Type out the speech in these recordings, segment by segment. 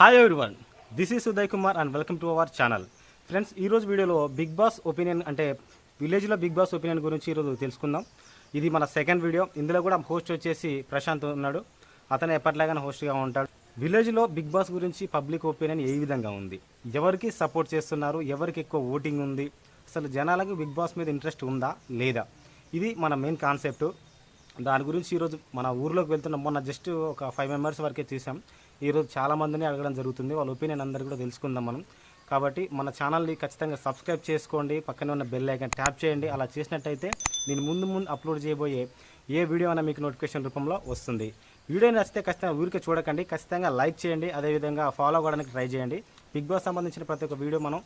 Hi everyone this is Uday Kumar and welcome to our channel friends ఈరోజు వీడియోలో big boss opinion అంటే విలేజ్లో big boss opinion గురించి ఈరోజు తెలుసుకుందాం. ఇది మన సెకండ్ వీడియో ఇందులో కూడా హోస్ట్ వచ్చేసి ప్రశాంత్ ఉన్నాడు. అతను ఎప్పటిలాగానే హోస్ట్గా ఉంటాడు. విలేజ్లో బిగ్ బాస్ గురించి పబ్లిక్ ఒపీనియన్ ఏ విధంగా ఉంది? ఎవరికి సపోర్ట్ చేస్తున్నారు? ఎవరికి ఎక్కువ ఓటింగ్ ఉంది? అసలు జనాలకు బిగ్ బాస్ మీద ఇంట్రెస్ట్ ఉందా? లేదా? ఇది మన మెయిన్ కాన్సెప్ట్ దాని గురించి ఈరోజు మన ఊర్లోకి వెళ్తున్న. మొన్న జస్ట్ ఒక ఫైవ్ మెంబర్స్ వరకే చూసాం. ఈరోజు చాలా మందిని అడగడం జరుగుతుంది. వాళ్ళ ఒపీనియన్ అందరు కూడా తెలుసుకుందాం మనం. కాబట్టి మన ఛానల్ని ఖచ్చితంగా సబ్స్క్రైబ్ చేసుకోండి. పక్కనే ఉన్న బెల్ ఐకాన్ ట్యాప్ చేయండి. అలా చేసినట్టయితే నేను ముందు ముందు అప్లోడ్ చేయబోయే ఏ వీడియో అయినా మీకు నోటిఫికేషన్ రూపంలో వస్తుంది. వీడియో నచ్చితే ఖచ్చితంగా ఊరికే చూడకండి. ఖచ్చితంగా లైక్ చేయండి. అదేవిధంగా ఫాలో అవ్వడానికి ట్రై చేయండి. బిగ్ బాస్ సంబంధించిన ప్రతి ఒక్క వీడియో మనం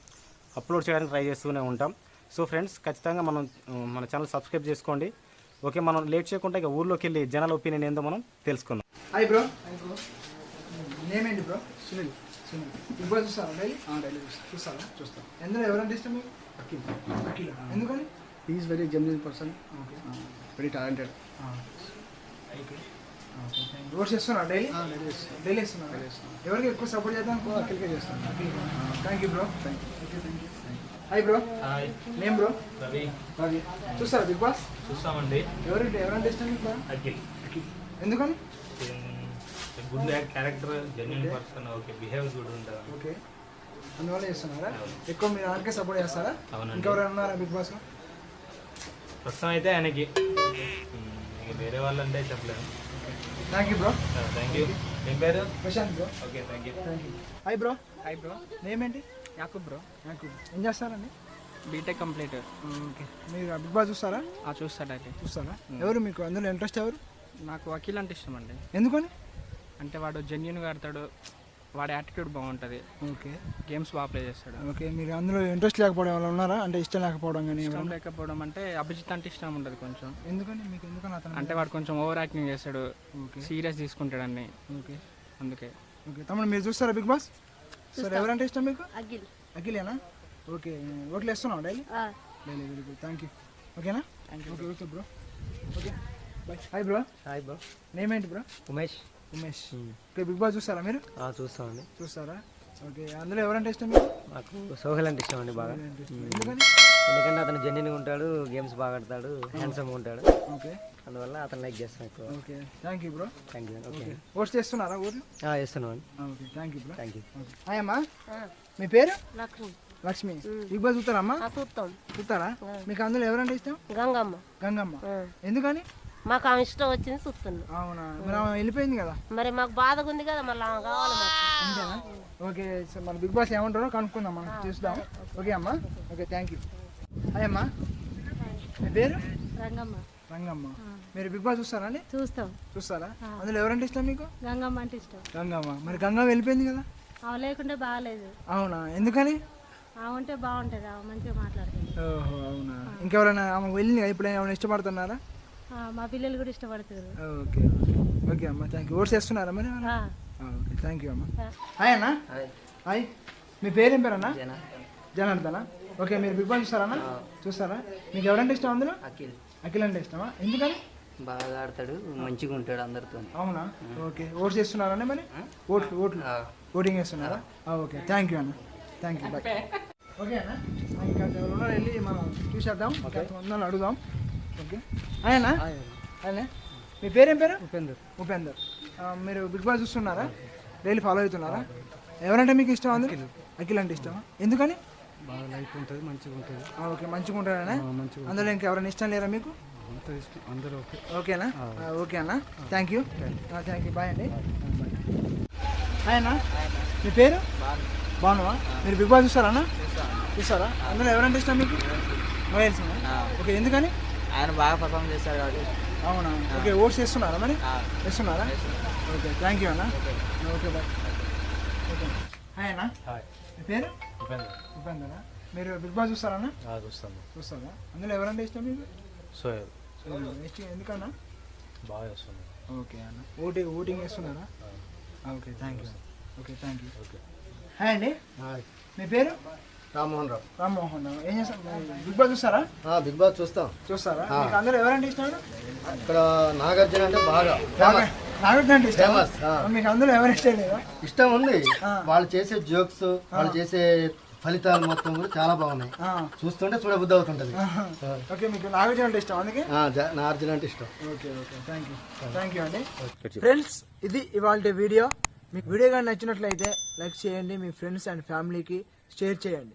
అప్లోడ్ చేయడానికి ట్రై చేస్తూనే ఉంటాం. సో ఫ్రెండ్స్ ఖచ్చితంగా మనం మన ఛానల్ సబ్స్క్రైబ్ చేసుకోండి. ఓకే మనం లేట్ చేయకుండా ఇక ఊర్లోకి వెళ్ళి జనాల ఒపీనియన్ ఏందో మనం తెలుసుకుందాం. Hi bro. Hi bro? Name ఏంటి bro Sunil. Sunil big boss చూస్తారా డైలీ డైలీ చూస్తారా చూస్తాం. ఎందులో ఎవరంటే ఇష్టం మీకు? అఖిల్. అఖిల్. ఎందుకని? Is very genuine person okay. Very talented okay. Road చేస్తున్నా డైలీ? డైలీ ఇస్తున్నా ఎవరికి ఎక్కువ సపోర్ట్ చేద్దాం అఖిల్కే చేస్తాను thank you bro thank you thank you hi bro hi name bro Ravi Ravi చూస్తారా బిగ్ బాస్ చూస్తామండి. ఎవరి ఎవరంటే ఇష్టం మీకు? అఖిల్. అఖిల్. ఎందుకని? Good character genuine person okay behave good ఉంటుంది? ఓకే. అందువల్ల చేస్తున్నారా? ఎక్కువ మీరు ఆయనకే సపోర్ట్ చేస్తారా? అవునండి. ఇంకెవరైనా ఉన్నారా బిగ్ బాస్లో ప్రస్తుతం అయితే ఆయనకి. వేరే వాళ్ళంటే చెప్పలేము. Thank you bro thank you మీ పేరు? Prashant bro okay thank you thank you hi bro hi bro name ఏంటి? యాకూబ్ బ్రో నాకు ఏం చేస్తారండి? బీటెక్ కంప్లీట్ ఓకే మీరు బిగ్ బాస్ చూస్తారా? ఆ చూస్తాడండి చూస్తారా? ఎవరు మీకు? అందులో ఇంట్రెస్ట్ ఎవరు? నాకు అఖిల్ అంటే ఇష్టం అండి. ఎందుకని? అంటే వాడు జెన్యున్గా ఆడతాడు వాడి యాటిట్యూడ్ బాగుంటుంది. ఓకే. గేమ్స్ బాగా ప్లే చేస్తాడు. ఓకే మీరు అందులో ఇంట్రెస్ట్ లేకపోవడం వల్ల ఉన్నారా? అంటే ఇష్టం లేకపోవడం కానీ ఇష్టం లేకపోవడం అంటే అభిజిత్ అంటే ఇష్టం ఉంటుంది కొంచెం. ఎందుకని? మీకు ఎందుకని అతను అంటే వాడు కొంచెం ఓవర్ యాక్టింగ్ చేస్తాడు సీరియస్ తీసుకుంటాడు అన్ని. ఓకే. అందుకే. ఓకే తమ్ముడు మీరు చూస్తారా బిగ్ బాస్ సార్ ఎవరంటే ఇష్టం మీకు? అఖిల్. అఖిలేనా? ఓకే ఓట్లు వేస్తున్నావు daily? Daily very good thank you ఓకేనా? Okay okay bro okay. Bye hi bro hi bro name ఏంటి bro Umesh Umesh. Okay big boss చూస్తారా మీరు? చూస్తామండి. చూస్తారా? ఓకే అందులో ఎవరంటే ఇష్టం మీకు? నాకు సోహెల్ అంటే ఇష్టం అండి బాగా. ఎందుకంటే అతను జెన్యున్గా ఉంటాడు గేమ్స్ బాగా ఆడతాడు హ్యాండ్సమ్గా ఉంటాడు. ఓకే. అందువల్ల అతను లైక్ చేస్తాను ఎక్కువ. Okay. Thank you bro thank you okay. Post చేస్తున్నారా ఊర్లో? చేస్తున్నాం అండి okay. Thank you bro thank you okay hi అమ్మా. ఆ, మీ పేరు? లక్ష్మి. బిగ్ బాస్ చూస్తారా అమ్మా? ఆ చూస్తాం. చూస్తారా? మీకు అందులో ఎవరంటే ఇష్టం? గంగమ్మ. గంగమ్మ. ఎందుకని? మాకు ఆమె ఇష్టం వచ్చింది చూస్తున్నాం అవునా? మరి ఆమె వెళ్ళిపోయింది కదా? మరి మాకు బాధగా ఉంది కదా మళ్ళీ ఆమె కావాలి అంతేనా? ఓకే సో మన బిగ్ బాస్ ఏమంటారో కనుక్కుందాం మనం చూద్దాం. ఓకే అమ్మా? ఓకే థ్యాంక్ యూ హాయ్ అమ్మా. మీ పేరు? రంగమ్మ. రంగమ్మ. మీరు బిగ్ బాస్ చూస్తారా అండి? చూస్తాం. చూస్తారా? అందులో ఎవరంటే ఇష్టం మీకు? గంగమ్మ అంటే ఇష్టం. గంగమ్మ మరి గంగమ్మ వెళ్ళిపోయింది కదా? ఆమె లేకుంటే బాగాలేదు. అవునా? ఎందుకని? ఆమె ఉంటే బాగుంటుంది ఆమె మంచిగా మాట్లాడుతుంది. ఓహో అవునా? ఇంకెవరైనా ఆమె వెళ్ళింది ఇప్పుడు ఏమైనా ఇష్టపడుతున్నారా? మా పిల్లలు కూడా ఇష్టపడుతుంది ఓకే ఓకే. ఓకే అమ్మ థ్యాంక్ యూ ఓట్స్ చేస్తున్నారా మరి ఓకే థ్యాంక్ యూ అమ్మ. హాయ్ అన్న. హాయ్ మీ పేరేం పేరు అన్న జనార్దన? ఓకే మీరు బిగ్ బాస్ చూస్తారా అన్న? చూస్తారా? మీకు ఎవరంటే ఇష్టం అందులో? అఖిల్. అఖిల్ అంటే ఇష్టమా? ఎందుకని? బాగా ఆడతాడు మంచిగా ఉంటాడు అందరితో అవునా? ఓకే. ఓట్స్ చేస్తున్నారా మరి? ఓట్లు ఓట్లు. ఓటింగ్ చేస్తున్నారా ఆ, ఓకే. థ్యాంక్ యూ అన్న. థ్యాంక్ యూ బాయ్ ఓకే అన్న. ఇంకా వెళ్ళి మనం చూసేద్దాం. ఉందని అడుగుదాం. ఆయన? ఆయన? మీ పేరేం పేరు? ఉపేందర్. ఉపేందర్. మీరు బిగ్ బాస్ చూస్తున్నారా? డైలీ ఫాలో అవుతున్నారా? ఎవరంటే మీకు ఇష్టం అందరు అఖిల్. అంటే ఇష్టమా? ఎందుకని? బాగా లైఫ్ ఉంటుంది మంచిగా ఉంటుంది. ఓకే. మంచిగా ఉంటాడనే అందులో ఇంకా ఎవరైనా ఇష్టం లేరా మీకు? అందరూ ఓకే. ఓకేనా? ఓకే అన్న. Thank you thank you bye అండి. అన్న మీ పేరు? బాగున్నావా మీరు బిగ్ బాస్ చూస్తారా అన్న? చూస్తారా? అందులో ఎవరంటే ఇష్టం మీకు? సింగ్ ఓకే ఎందుకని? ఆయన బాగా పర్ఫామ్ చేస్తాడు కాబట్టి. అవునా? ఓకే ఓట్స్ చేస్తున్నారా మరి? చేస్తున్నారా ఓకే థ్యాంక్ యూ అన్న. ఓకే. Bye okay. హాయ్ అన్న. హాయ్ మీ పేరు? ఉపేందరా. మీరు బిగ్ బాస్ చూస్తారా అన్న? చూస్తాను. చూస్తారా? అందులో ఎవరంటే ఇష్టం మీకు? సోయల్. ఇష్టం. ఎందుకన్నా? బాగా చేస్తుంది ఓకే అన్న. ఓటింగ్ ఓటింగ్ వేస్తున్నారా? Okay thank you okay thank you okay. Hi అండి. హాయ్ మీ పేరు? రామ్మోహన్ రావు రామ్మోహన్ రావు ఏం చేస్తారు బిగ్ బాస్ చూస్తారా? బిగ్ బాస్ చూస్తాం. చూస్తారా? మీకు అందరూ ఎవరంటే ఇష్టం? ఇక్కడ నాగార్జున అంటే బాగా బాగా నాగార్జున అంటే ఇష్టం ఆ. మీకు అందులో ఎవరు ఇష్టం లేదా? ఇష్టం ఉంది. వాళ్ళు చేసే జోక్స్ వాళ్ళు చేసే ఫలితాలు మొత్తం కూడా చాలా బాగున్నాయి. చూస్తుంటే చూడబుద్ధి అవుతుంటది. ఓకే మీకు నాగార్జున అంటే ఇష్టం అందుకే? ఆ, జ- నా అర్జున్ అంటే ఇష్టం. Okay okay. Thank you thank you అండి. ఫ్రెండ్స్ ఇది ఇవాళ వీడియో. మీకు వీడియో కానీ నచ్చినట్లయితే లైక్ చేయండి మీ ఫ్రెండ్స్ అండ్ ఫ్యామిలీకి షేర్ చేయండి.